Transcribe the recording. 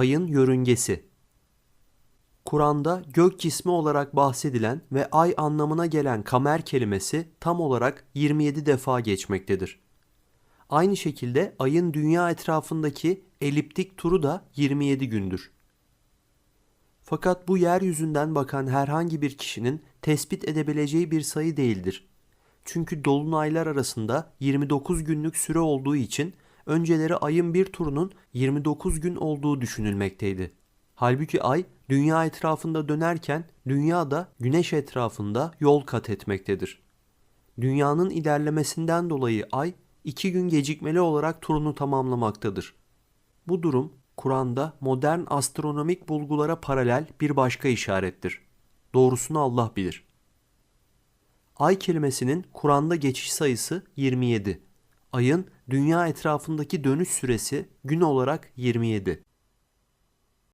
ayın yörüngesi. Kur'an'da gök cismi olarak bahsedilen ve ay anlamına gelen kamer kelimesi tam olarak 27 defa geçmektedir. Aynı şekilde ayın dünya etrafındaki eliptik turu da 27 gündür. Fakat bu yeryüzünden bakan herhangi bir kişinin tespit edebileceği bir sayı değildir. Çünkü dolunaylar arasında 29 günlük süre olduğu için önceleri ayın bir turunun 29 gün olduğu düşünülmekteydi. Halbuki ay dünya etrafında dönerken dünya da güneş etrafında yol kat etmektedir. Dünyanın ilerlemesinden dolayı ay iki gün gecikmeli olarak turunu tamamlamaktadır. Bu durum Kur'an'da modern astronomik bulgulara paralel bir başka işarettir. Doğrusunu Allah bilir. Ay kelimesinin Kur'an'da geçiş sayısı 27. Ayın dünya etrafındaki dönüş süresi gün olarak 27.